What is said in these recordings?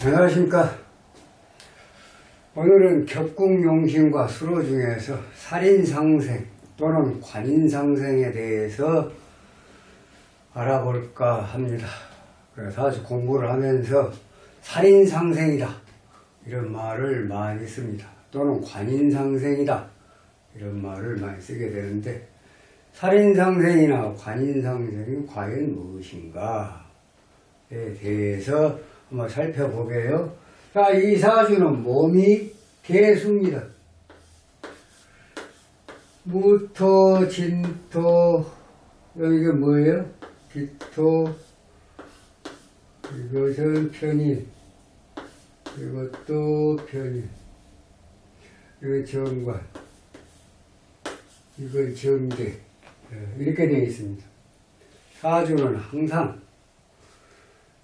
안녕하십니까. 오늘은 격국용신과 수로 중에서 살인상생 또는 관인상생에 대해서 알아볼까 합니다. 그래서 아주 공부를 하면서 살인상생이다 이런 말을 많이 씁니다. 또는 관인상생이다 이런 말을 많이 쓰게 되는데 살인상생이나 관인상생이 과연 무엇인가에 대해서 한번 살펴보게요. 자, 이 사주는 몸이 개수입니다. 무토, 진토, 이게 뭐예요? 기토, 이것은 편인, 이것도 편인, 이거 정관, 이건 정계, 예, 이렇게 되어 있습니다. 사주는 항상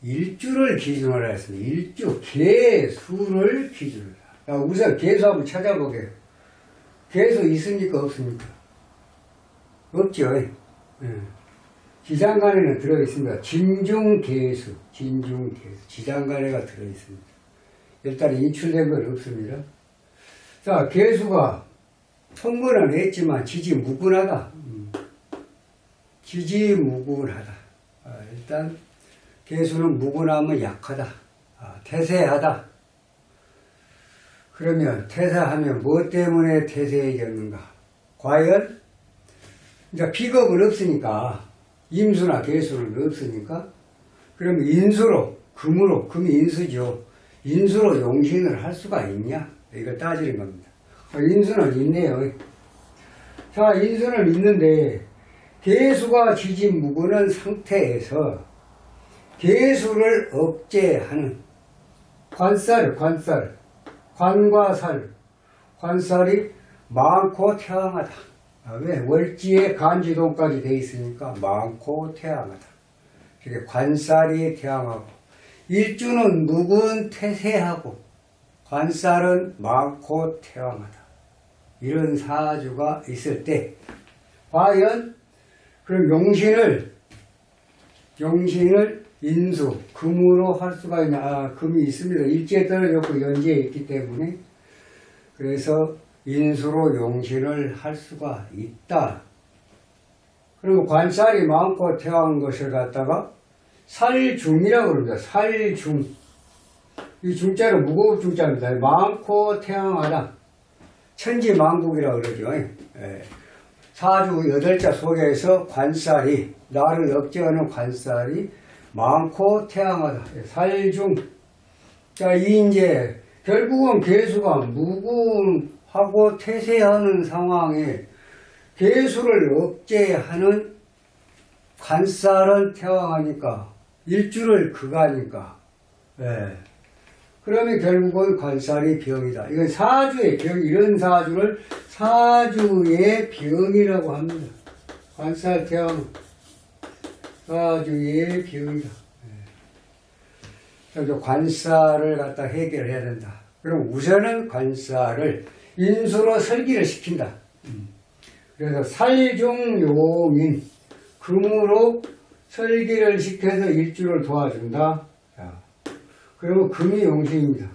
일주를 기준으로 했습니다. 일주, 개수를 기준으로. 자, 우선 개수 한번 찾아보게요. 개수 있습니까? 없습니까? 없죠. 예. 지장간에는 들어있습니다. 진중개수, 진중개수. 지장간에가 들어있습니다. 일단 인출된 건 없습니다. 자, 개수가 통근은 했지만 지지무근하다. 음. 지지무근하다. 아, 일단 개수는 무근하면 약하다. 아, 태세하다. 그러면 태세하면 무엇 때문에 태세해졌는가? 과연 이제 비겁은 없으니까 임수나 개수는 없으니까 그러면 인수로 금으로 금이 인수죠. 인수로 용신을 할 수가 있냐? 이거 따지는 겁니다. 아, 인수는 있네요. 자, 인수는 있는데 개수가 지지 무근한 상태에서 개수를 억제하는 관살, 관살, 관과 살, 관살이 많고 태왕하다. 아, 왜? 월지에 간지동까지 돼 있으니까 많고 태왕하다. 이렇게 관살이 태왕하고 일주는 묵은 태세하고 관살은 많고 태왕하다. 이런 사주가 있을 때 과연 그럼 용신을 용신을 인수, 금으로 할 수가 있나? 아, 금이 있습니다. 일지에 떨어졌고 연지에 있기 때문에 그래서 인수로 용신을 할 수가 있다. 그리고 관살이 많고 태어난 것을 갖다가 살중이라고 그럽니다. 살중. 이 중자는 무거운 중자입니다. 많고 태양하다. 천지만국이라고 그러죠. 예. 사주 여덟자 속에서 관살이 나를 억제하는 관살이 많고 태양하다. 살중. 자, 이 이제 결국은 개수가 무궁하고 태세하는 상황에 개수를 억제하는 관살은 태왕하니까 일주를 그가니까. 예. 그러면 결국은 관살이 병이다. 이건 사주의 병, 이런 사주를 사주의 병이라고 합니다. 관살 태왕. 사주의 병이다. 그래서 관살을 갖다 해결해야 된다. 그럼 우선은 관살을 인수로 설기를 시킨다. 그래서 살중용인 금으로 설기를 시켜서 일주를 도와준다. 자, 그리고 금이 용신입니다.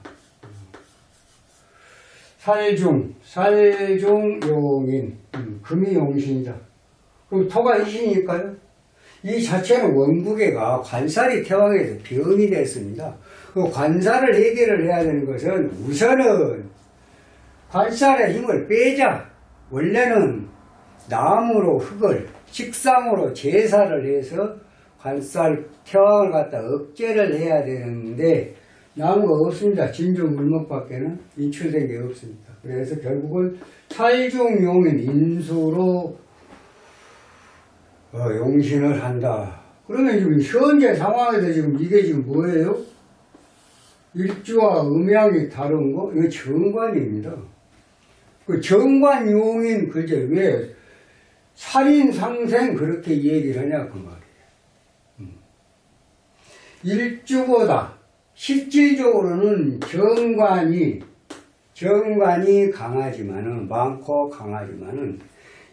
살중, 살중용인, 음, 금이 용신이다. 그럼 토가 이신이니까요. 이 자체는 원국에가 관살이 태왕에서 병이 됐습니다. 그 관살을 해결을 해야 되는 것은 우선은 관살의 힘을 빼자. 원래는 나무로 흙을 식상으로 제사를 해서 관살 태왕을 갖다 억제를 해야 되는데 나무가 없습니다. 진주 물목밖에는 인출된 게 없습니다. 그래서 결국은 살중용인 인수로 어, 용신을 한다. 그러면 지금 현재 상황에서 지금 이게 지금 뭐예요? 일주와 음양이 다른 거? 이거 정관입니다. 그 정관용인 그제 왜 살인상생 그렇게 얘기를 하냐 그 말이에요. 음. 일주보다 실질적으로는 정관이 정관이 강하지만은 많고 강하지만은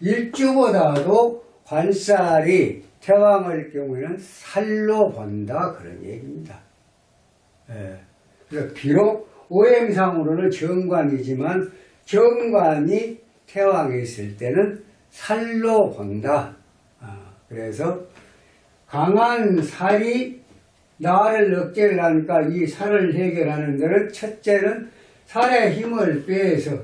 일주보다도 관살이 태왕할 경우에는 살로 본다 그런 얘기입니다. 예. 비록 오행상으로는 정관이지만 정관이 태왕에 있을 때는 살로 본다. 아, 그래서 강한 살이 나를 억제를 하니까 이 살을 해결하는 데는 첫째는 살의 힘을 빼서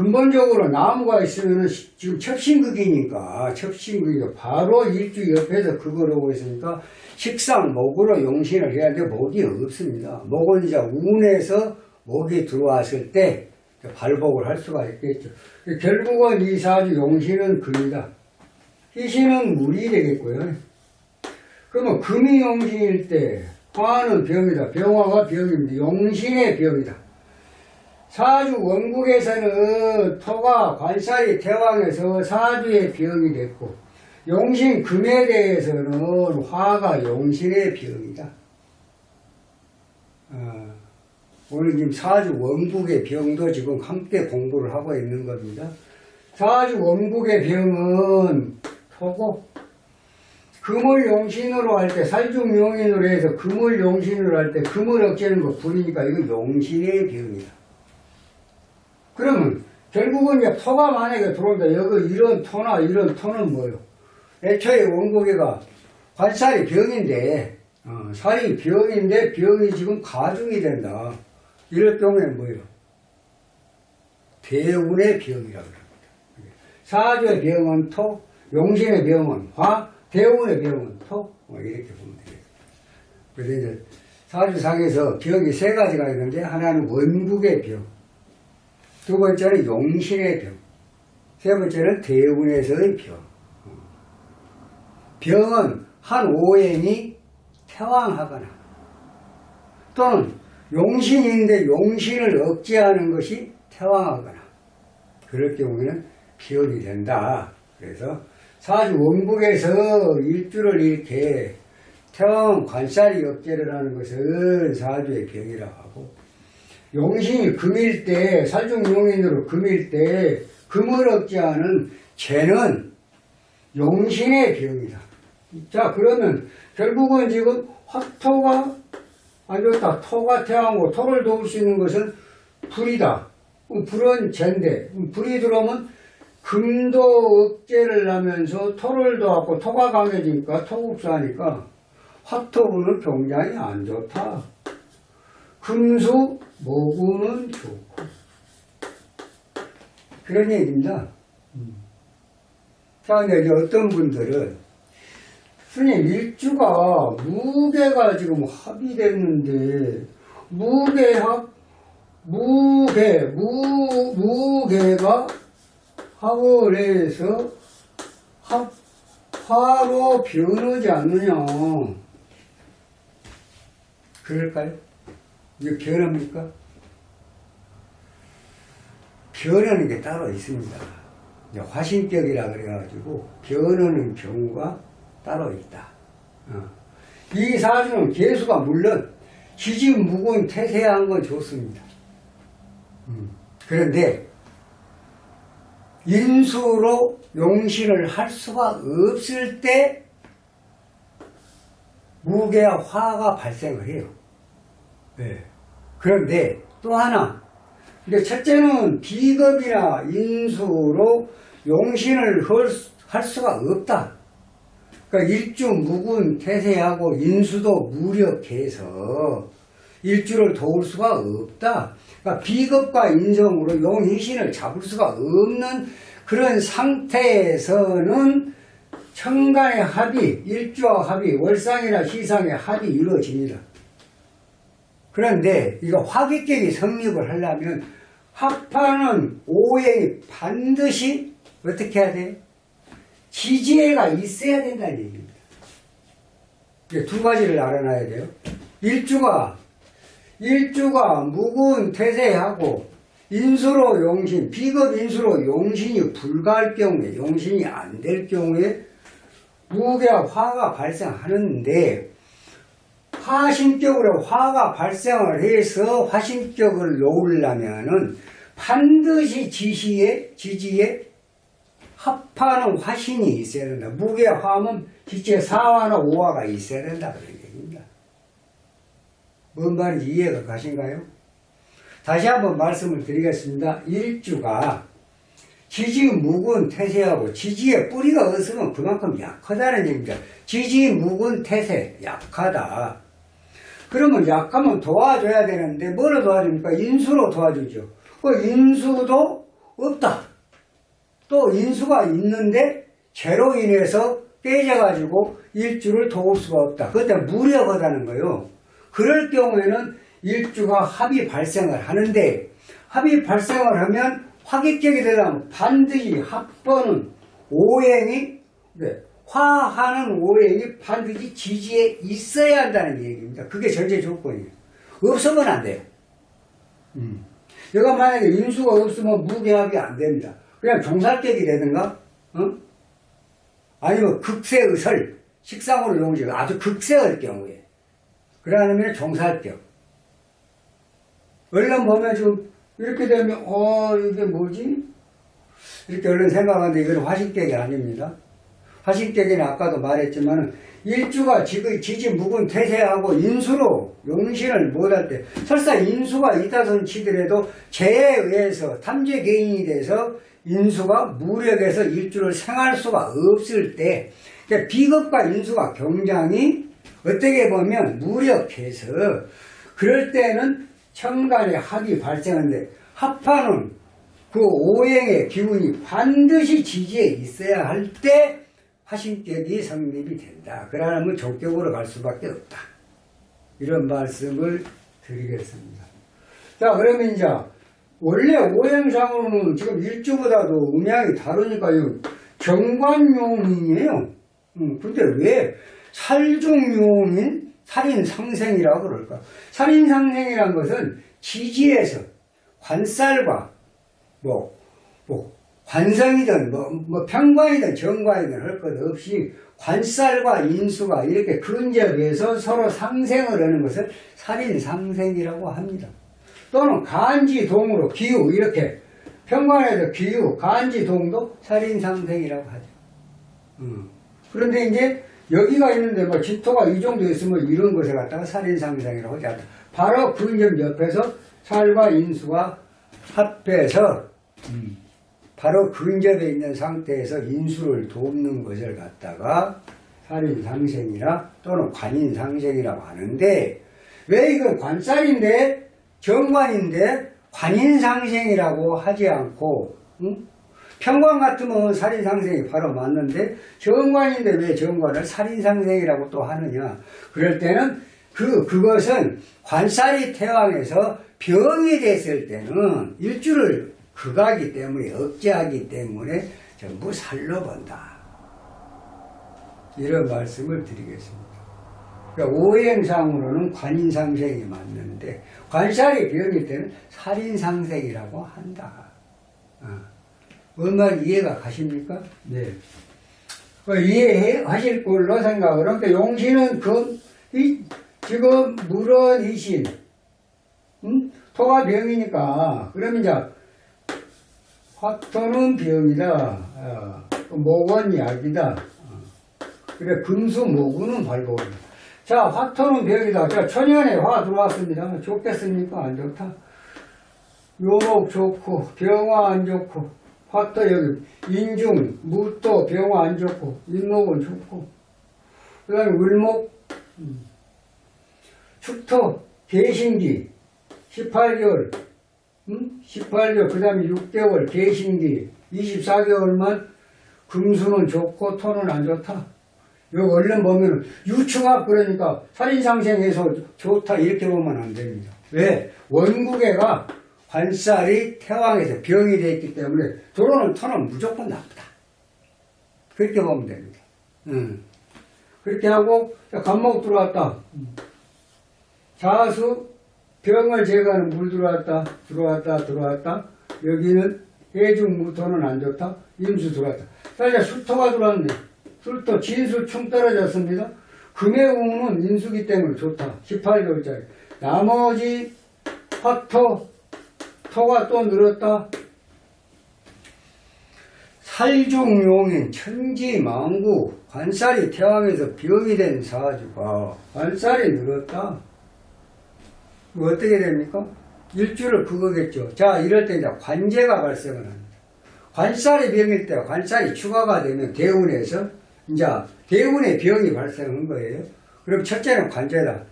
근본적으로 나무가 있으면 지금 첩신극이니까 첩신극이가 바로 일주 옆에서 그걸 하고 있으니까 식상 목으로 용신을 해야 돼 목이 없습니다. 목은 이제 운에서 목이 들어왔을 때 발복을 할 수가 있겠죠. 결국은 이 사주 용신은 금이다. 희신은 물이 되겠고요. 그러면 금이 용신일 때 화는 병이다. 병화가 병입니다. 용신의 병이다. 사주 원국에서는 토가 관살이 태왕에서 사주의 병이 됐고 용신 금에 대해서는 화가 용신의 병이다. 어, 오늘 지금 사주 원국의 병도 지금 함께 공부를 하고 있는 겁니다. 사주 원국의 병은 토고 금을 용신으로 할 때 살중 용인으로 해서 금을 용신으로 할 때 금을 억제는 거 불이니까 이거 용신의 병이다. 그러면 결국은 이제 토가 만약에 들어온다. 여기 이런 토나 이런 토는 뭐요? 애초에 원고개가 관살이 병인데 어, 살이 병인데 병이 지금 가중이 된다. 이럴 경우에 뭐요? 대운의 병이라고 합니다. 사주의 병은 토, 용신의 병은 화, 대운의 병은 토, 뭐 이렇게 보면 되겠습니다. 그래서 이제 사주상에서 병이 세 가지가 있는데 하나는 원국의 병, 두 번째는 용신의 병, 세 번째는 대운에서의 병. 병은 한 오행이 태왕하거나 또는 용신인데 용신을 억제하는 것이 태왕하거나 그럴 경우에는 병이 된다. 그래서 사주 원국에서 일주를 이렇게 태왕 관살이 억제를 하는 것은 사주의 병이라고 하고 용신이 금일 때 살중용인으로 금일 때 금을 억제하는 죄는 용신의 병이다. 자 그러면 결국은 지금 화토가 안 좋다. 토가 태양고 토를 도울 수 있는 것은 불이다. 불은 그럼 불이 들어오면 금도 억제를 하면서 토를 도왔고 토가 강해지니까 토국사니까 화토분은 굉장히 안 좋다. 금수 모구는 좋고 그런 얘기입니다. 자, 근데 이제 어떤 분들은 스님 일주가 무게가 지금 합의됐는데 무게합 무게 무 무게가 합을 해서 합 화로 변하지 않느냐 그럴까요? 이게 변합니까? 변하는 게 따로 있습니다. 화신격이라 그래가지고 변하는 경우가 따로 있다. 어. 이 사주는 개수가 물론 지지 무군 태세한 건 좋습니다. 음. 그런데 인수로 용신을 할 수가 없을 때 무게와 화가 발생을 해요. 네. 그런데 또 하나, 근데 첫째는 비겁이나 인수로 용신을 할, 수가 없다. 그러니까 일주 무군 태세하고 인수도 무력해서 일주를 도울 수가 없다. 그러니까 비겁과 인성으로 용신을 잡을 수가 없는 그런 상태에서는 천간의 합이, 일주와 합이, 월상이나 시상의 합이 이루어집니다. 그런데 이거 화기격이 성립을 하려면 합하는 오행이 반드시 어떻게 해야 돼요? 지지애가 있어야 된다는 얘기입니다. 두 가지를 알아놔야 돼요. 일주가 일주가 무군 태세하고 인수로 용신, 비겁 인수로 용신이 불가할 경우에 용신이 안 될 경우에 무게와 화가 발생하는데 화신격으로 화가 발생을 해서 화신격을 놓으려면은 반드시 지시에 지지에 합하는 화신이 있어야 된다. 무게 화하면 지체 사화나 오화가 있어야 된다 그런 얘기입니다. 뭔 말인지 이해가 가신가요? 다시 한번 말씀을 드리겠습니다. 일주가 지지 묵은 태세하고 지지의 뿌리가 없으면 그만큼 약하다는 얘기입니다. 지지 묵은 태세, 약하다. 그러면 약하면 도와줘야 되는데 뭐로 도와줍니까? 인수로 도와주죠. 그 인수도 없다. 또 인수가 있는데 죄로 인해서 깨져가지고 일주를 도울 수가 없다. 그때 무력하다는 거예요. 그럴 경우에는 일주가 합이 발생을 하는데 합이 발생을 하면 화객격이 되려면 반드시 합번은 오행이 네, 화하는 오행이 반드시 지지에 있어야 한다는 얘기입니다. 그게 전제 조건이에요. 없으면 안 돼요. 음. 여가 만약에 인수가 없으면 무게합이 안 됩니다. 그냥 종살격이 되든가, 어? 아니면 극세의 설, 식상으로 용지 아주 극세의 경우에. 그러면 종살격. 얼른 보면 지금 이렇게 되면, 어, 이게 뭐지? 이렇게 얼른 생각하는데 이건 화식격이 아닙니다. 화식격에는 아까도 말했지만은 일주가 지금 지지 묵은 태세하고 인수로 용신을 못할 때 설사 인수가 있다 손 치더라도 죄에 의해서 탐죄 개인이 돼서 인수가 무력해서 일주를 생할 수가 없을 때 그러니까 비겁과 인수가 굉장히 어떻게 보면 무력해서 그럴 때는 천간의 합이 발생하는데 합하는 그 오행의 기운이 반드시 지지에 있어야 할 때 화신격이 성립이 된다. 그러면 종격으로 갈 수밖에 없다. 이런 말씀을 드리겠습니다. 자, 그러면 이제 원래 오행상으로는 지금 일주보다도 음양이 다르니까요. 정관용인이에요. 음, 근데 왜 살중용인 살인상생이라고 그럴까? 살인상생이란 것은 지지에서 관살과 뭐, 뭐, 관성이든 뭐, 뭐 평관이든 정관이든 할 것 없이 관살과 인수가 이렇게 근접해서 서로 상생을 하는 것을 살인상생이라고 합니다. 또는 간지동으로 기후 이렇게 평관에서 기후 간지동도 살인상생이라고 하죠. 음. 그런데 이제 여기가 있는데 뭐 집토가 이 정도 있으면 이런 것에 갖다가 살인상생이라고 하지 않다. 바로 근접 옆에서 살과 인수가 합해서 음. 바로 근접에 있는 상태에서 인수를 돕는 것을 갖다가 살인상생이라 또는 관인상생이라고 하는데 왜 이건 관살인데 정관인데 관인상생이라고 하지 않고 응? 평관 같으면 살인상생이 바로 맞는데 정관인데 왜 정관을 살인상생이라고 또 하느냐 그럴 때는 그 그것은 관살이 태왕에서 병이 됐을 때는 일주를 극하기 때문에 억제하기 때문에 전부 살로 본다. 이런 말씀을 드리겠습니다. 그러니까 오행상으로는 관인상생이 맞는데 관살이 병일 때는 살인상생이라고 한다. 어. 얼마나 이해가 가십니까? 네. 그 이해하실 걸로 생각을 그러니까 용신은 그, 이, 지금 물은 이신, 음? 토가 병이니까, 그러면 이제, 화토는 병이다, 어, 목은 약이다, 어. 그래, 금수 목은 발복이다. 자, 화토는 병이다. 자, 천연에 화 들어왔습니다. 좋겠습니까? 안 좋다? 요목 좋고, 병화 안 좋고, 화토 여기, 인중, 무토, 병화 안 좋고, 인목은 좋고, 그 다음에 을목, 음. 축토, 개신기, 18개월, 음? 18개월, 그 다음에 6개월, 개신기, 24개월만 금수는 좋고, 토는 안 좋다. 여기 얼른 보면 유충합 그러니까 살인상생에서 좋다 이렇게 보면 안 됩니다. 왜? 원국애가 관살이 태왕에서 병이 되어 있기 때문에 들어오는 터는 무조건 나쁘다. 그렇게 보면 됩니다. 음. 그렇게 하고 간목 들어왔다. 자수 병을 제거하는 물 들어왔다. 들어왔다. 들어왔다. 여기는 해중 무토는 안 좋다. 임수 들어왔다. 자 이제 수토가 들어왔네. 술도 진수 충 떨어졌습니다. 금의 우는 인수기 때문에 좋다. 18개월짜리. 나머지 화토, 토가 또 늘었다. 살중용인 천지망구 관살이 태왕에서 병이 된 사주가 관살이 늘었다. 뭐 어떻게 됩니까? 일주를 그거겠죠. 자, 이럴 때 이제 관제가 발생을 합니다. 관살이 병일 때 관살이 추가가 되면 대운에서 이제 대운의 병이 발생한 거예요. 그럼 첫째는 관제다.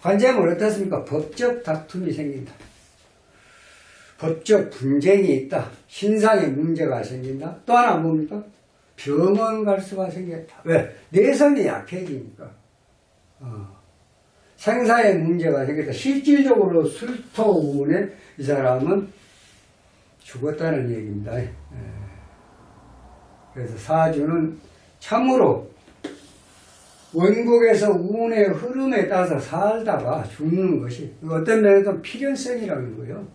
관제면 어떻습니까? 법적 다툼이 생긴다. 법적 분쟁이 있다. 신상의 문제가 생긴다. 또 하나 뭡니까? 병원 갈 수가 생겼다. 왜? 내성이 약해지니까. 어. 생사의 문제가 생겼다. 실질적으로 술토운에 이 사람은 죽었다는 얘기입니다. 예. 그래서 사주는 참으로 원국에서 운의 흐름에 따라서 살다가 죽는 것이 어떤 면에서 필연성이라는 거예요.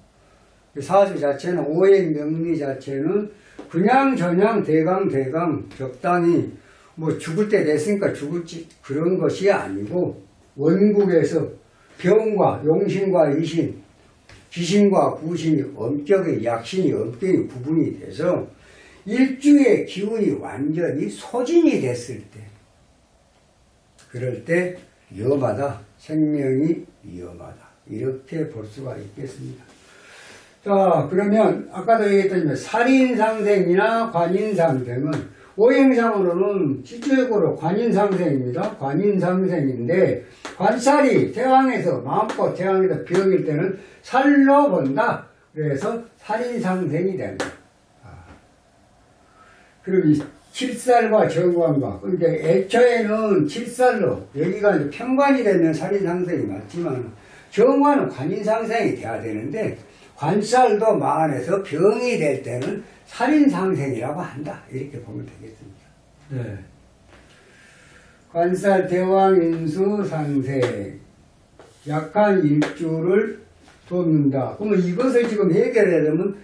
사주 자체는 오행 명리 자체는 그냥 저냥 대강 대강 적당히 뭐 죽을 때 됐으니까 죽을지 그런 것이 아니고 원국에서 병과 용신과 이신 귀신과 구신이 엄격히 약신이 엄격히 구분이 돼서 일주의 기운이 완전히 소진이 됐을 때 그럴 때 위험하다 생명이 위험하다 이렇게 볼 수가 있겠습니다. 자, 그러면 아까도 얘기했던 살인상생이나 관인상생은 오행상으로는 실질적으로 관인상생입니다. 관인상생인데 관살이 태왕에서 마음껏 태왕에서 병일 때는 살로 본다. 그래서 살인상생이 됩니다. 아. 그리고 이 칠살과 정관과 그러니까 애초에는 칠살로 여기가 이제 평관이 되면 살인상생이 맞지만 정관은 관인상생이 돼야 되는데 관살도 만에서 병이 될 때는 살인상생이라고 한다. 이렇게 보면 되겠습니다. 네. 관살 대왕 인수 상생. 약한 일주를 돕는다. 그러면 이것을 지금 해결하려면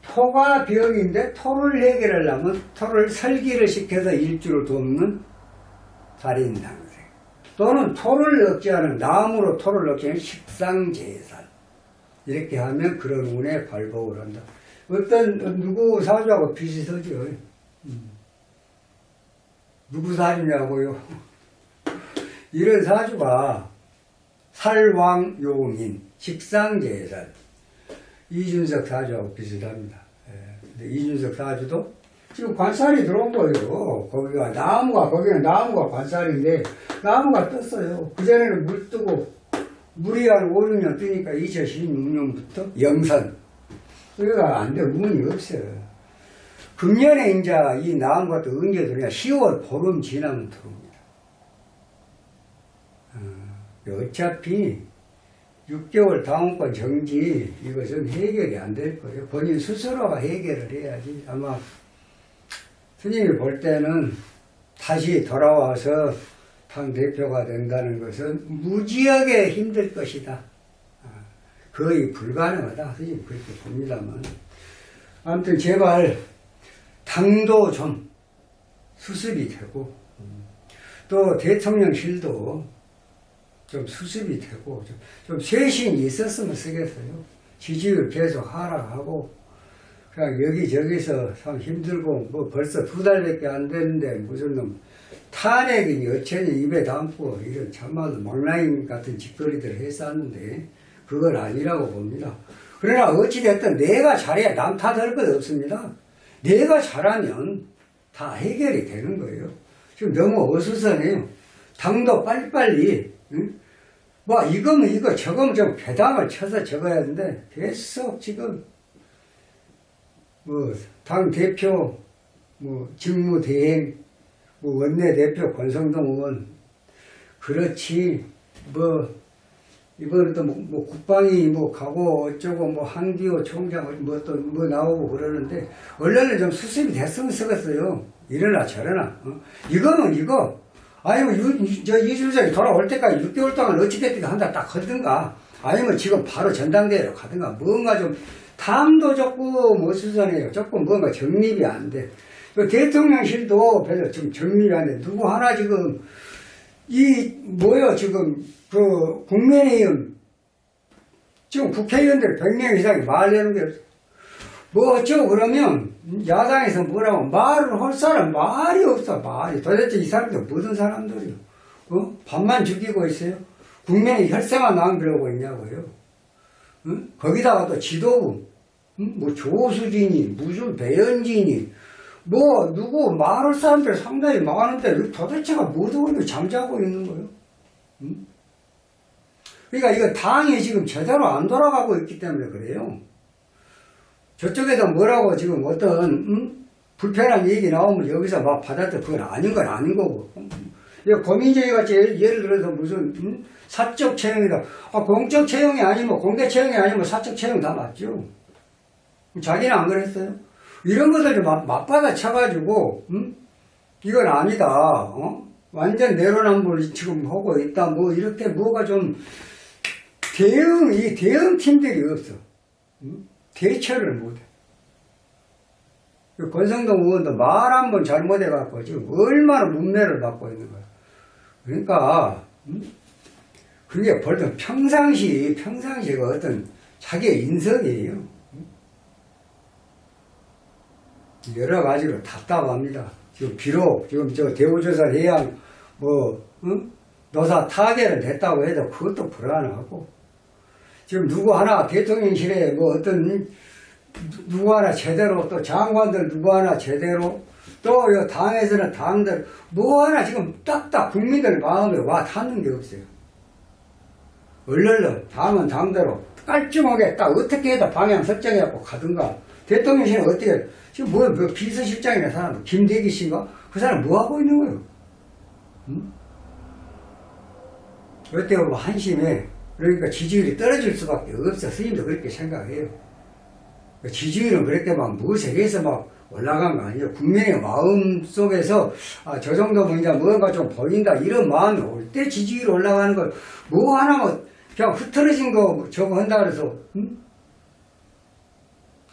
토가 병인데 토를 해결하려면 토를 설기를 시켜서 일주를 돕는 살인상생. 또는 토를 억제하는 나무로 토를 억제하는 식상제살. 이렇게 하면 그런 운에 발복을 한다. 어떤 누구 사주하고 비슷하죠. 음. 누구 사주냐고요? 이런 사주가 살왕용인 식상제살 이준석 사주하고 비슷합니다. 예. 이준석 사주도 지금 관살이 들어온 거예요. 거기가 나무가 거기는 나무가 관살인데 나무가 떴어요. 그 전에는 물 뜨고 물이 한 5, 6년 뜨니까 2016년부터 영선. 그러니까 안 돼, 운이 없어요. 금년에 이제 이 나온 것도 언제 들어냐? 10월 보름 지나면 들어옵니다. 어, 어차피 6개월 다음번 정지 이것은 해결이 안 될 거예요. 본인 스스로가 해결을 해야지. 아마 스님이 볼 때는 다시 돌아와서 당 대표가 된다는 것은 무지하게 힘들 것이다. 아, 거의 불가능하다. 선생님 그렇게 봅니다만. 아무튼 제발 당도 좀 수습이 되고 또 대통령실도 좀 수습이 되고 좀, 좀 쇄신이 있었으면 쓰겠어요. 지지율 계속 하락하고 그냥 여기저기서 참 힘들고 뭐 벌써 두 달밖에 안 됐는데 무슨 놈 탄핵이 여천이 입에 담고 이런 참말로 망라인 같은 짓거리들을 했었는데 그건 아니라고 봅니다. 그러나 어찌됐든 내가 잘해야 남 탓할 것 없습니다. 내가 잘하면 다 해결이 되는 거예요. 지금 너무 어수선해요. 당도 빨리빨리 응? 뭐 이거면 이거 저거면 좀 배당을 쳐서 적어야 하는데 계속 지금 뭐 당 대표 뭐 직무 대행 뭐 원내대표 권성동 의원 그렇지 뭐 이번에도 뭐, 뭐 국방이 뭐 가고 어쩌고 뭐 한기호 총장 뭐 또 뭐 나오고 그러는데 원래는 좀 수습이 됐으면 쓰겠어요. 이러나 저러나. 어? 이거는 이거. 아니면 유, 저 이준석이 돌아올 때까지 6개월 동안 어찌됐든 한다 딱 하든가. 아니면 지금 바로 전당대회로 가든가. 뭔가 좀 탐도 조금 어수선해요. 조금 뭔가 정립이 안돼. 그 대통령실도 별로 좀 정립이 안 돼. 누구 하나 지금, 이, 뭐요, 지금, 그, 국민의힘, 지금 국회의원들 100명 이상이 말하는 게, 없어. 뭐 어쩌고 그러면, 야당에서 뭐라고 말을 할 사람 말이 없어, 말이. 도대체 이 사람들 무슨 사람들이요? 어? 밥만 죽이고 있어요? 국민의 혈세만 낭비하고 있냐고요. 응? 거기다가 또 지도부, 응? 뭐 조수진이, 무슨 배현진이, 뭐 누구 마을 사람들 상당히 많은데 도대체가 뭐도 잠자고 있는 거예요. 응? 그러니까 이거 당이 지금 제대로 안 돌아가고 있기 때문에 그래요. 저쪽에서 뭐라고 지금 어떤 음? 불편한 얘기 나오면 여기서 막 받아들 그건 아닌 건 아닌 거고. 이거 고민정이 같이 예를, 예를 들어서 무슨 음? 사적 채용이다. 아, 공적 채용이 아니면 공개 채용이 아니면 사적 채용 다 맞죠. 자기는 안 그랬어요. 이런 막 맞받아 쳐가지고 음? 이건 아니다. 어? 완전 내로남불 지금 하고 있다. 뭐 이렇게 뭐가 좀 대응 이 대응 팀들이 없어. 음? 대처를 못해. 그 권성동 의원도 말 한 번 잘못해갖고 지금 얼마나 문매를 받고 있는 거야. 그러니까, 음? 그게 벌써 평상시, 평상시가 어떤 자기의 인성이에요. 음? 여러 가지로 답답합니다. 지금 비록 지금 저 대우조사 해양 뭐, 응? 노사 타결은 됐다고 해도 그것도 불안하고 지금 누구 하나 대통령실에 뭐 어떤 누구 하나 제대로 또 장관들 누구 하나 제대로 또요 당에서는 당들 뭐 하나 지금 딱딱 국민들 마음에 와 닿는 게 없어요. 얼른 당은 당대로 깔끔하게 딱 어떻게 해도 방향 설정해갖고 가든가 대통령실은 어떻게 지금 뭐, 뭐 비서실장이나 사람 김대기 씨인가 그 사람 뭐 하고 있는 거예요? 응? 어때 보면 한심해 그러니까 지지율이 떨어질 수밖에 없어 스님도 그렇게 생각해요. 지지율은 그렇게 막 무엇에 해서 막 올라간 거 아니에요. 국민의 마음 속에서 아, 저 정도면 이제 뭔가 좀 보인다 이런 마음이 올 때 지지율 올라가는 걸 뭐 하나 뭐 그냥 흐트러진 거 저거 한다 그래서 응?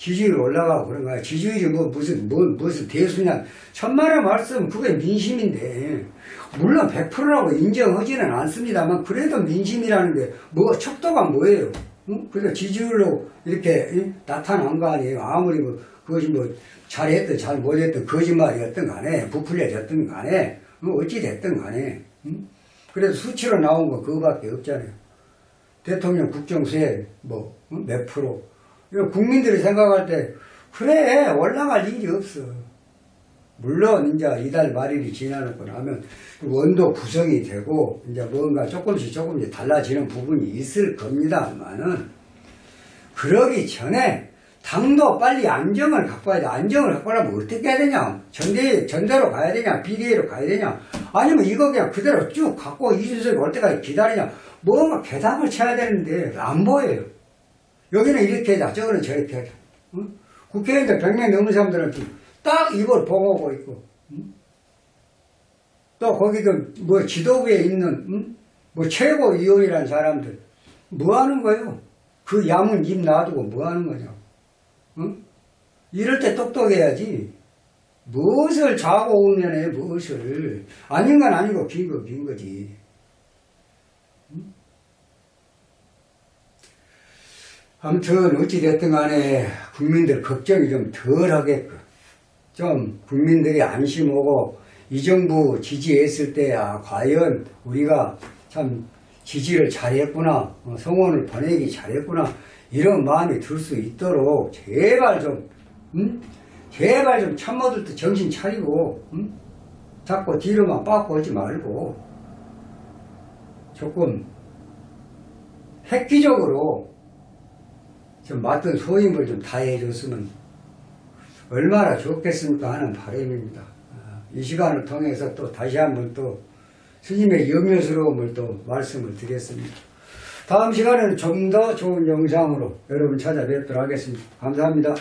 지지율 올라가고 그런 거야. 지지율이 뭐 무슨 뭐 무슨 대수냐 천만의 말씀 그게 민심인데 물론 100%라고 인정하지는 않습니다만 그래도 민심이라는 게 뭐 척도가 뭐예요? 응? 그래서 지지율로 이렇게 응? 나타난 거 아니에요. 아무리 뭐 그것이 뭐 잘했든 잘 못했든 거짓말이었든 간에 부풀려졌든 간에 뭐 어찌 됐든 간에 응? 그래서 수치로 나온 거 그거밖에 없잖아요. 대통령 국정수혜 뭐몇 프로 국민들이 생각할 때 그래 올라갈 일이 없어. 물론 이제 이달 말일이 지나고 나면 원도 구성이 되고 이제 뭔가 조금씩 조금씩 달라지는 부분이 있을 겁니다만은 그러기 전에 당도 빨리 안정을 갖고 와야 돼. 안정을 갖고 하려면 어떻게 해야 되냐? 전대, 전대로 가야 되냐? 비대위로 가야 되냐? 아니면 이거 그냥 그대로 쭉 갖고 이준석이 올 때까지 기다리냐? 뭔가 개답을 쳐야 되는데 안 보여요. 여기는 이렇게 하자, 저거는 저렇게 하자. 응? 국회의원들 100명 넘는 사람들은 딱 이걸 보고 있고, 응? 또 거기도 뭐 지도부에 있는, 응? 뭐 최고위원이라는 사람들, 뭐 하는 거예요? 그 야문 입 놔두고 뭐 하는 거냐? 응? 이럴 때 똑똑해야지. 무엇을 자고 오면 해, 무엇을. 아닌 건 아니고, 빈 거, 빈 거지. 아무튼 어찌됐든 간에 국민들 걱정이 좀 덜 하게끔 좀 국민들이 안심하고 이 정부 지지했을 때야 과연 우리가 참 지지를 잘했구나 어, 성원을 보내기 잘했구나 이런 마음이 들 수 있도록 제발 좀 음? 제발 좀 참모들도 정신 차리고 음? 자꾸 뒤로만 빠고 하지 말고 조금 획기적으로 좀 맡은 소임을 좀 다해줬으면 얼마나 좋겠습니까 하는 바람입니다. 아, 이 시간을 통해서 또 다시 한번 또 스님의 염려스러움을 또 말씀을 드렸습니다. 다음 시간에는 좀 더 좋은 영상으로 여러분 찾아뵙도록 하겠습니다. 감사합니다.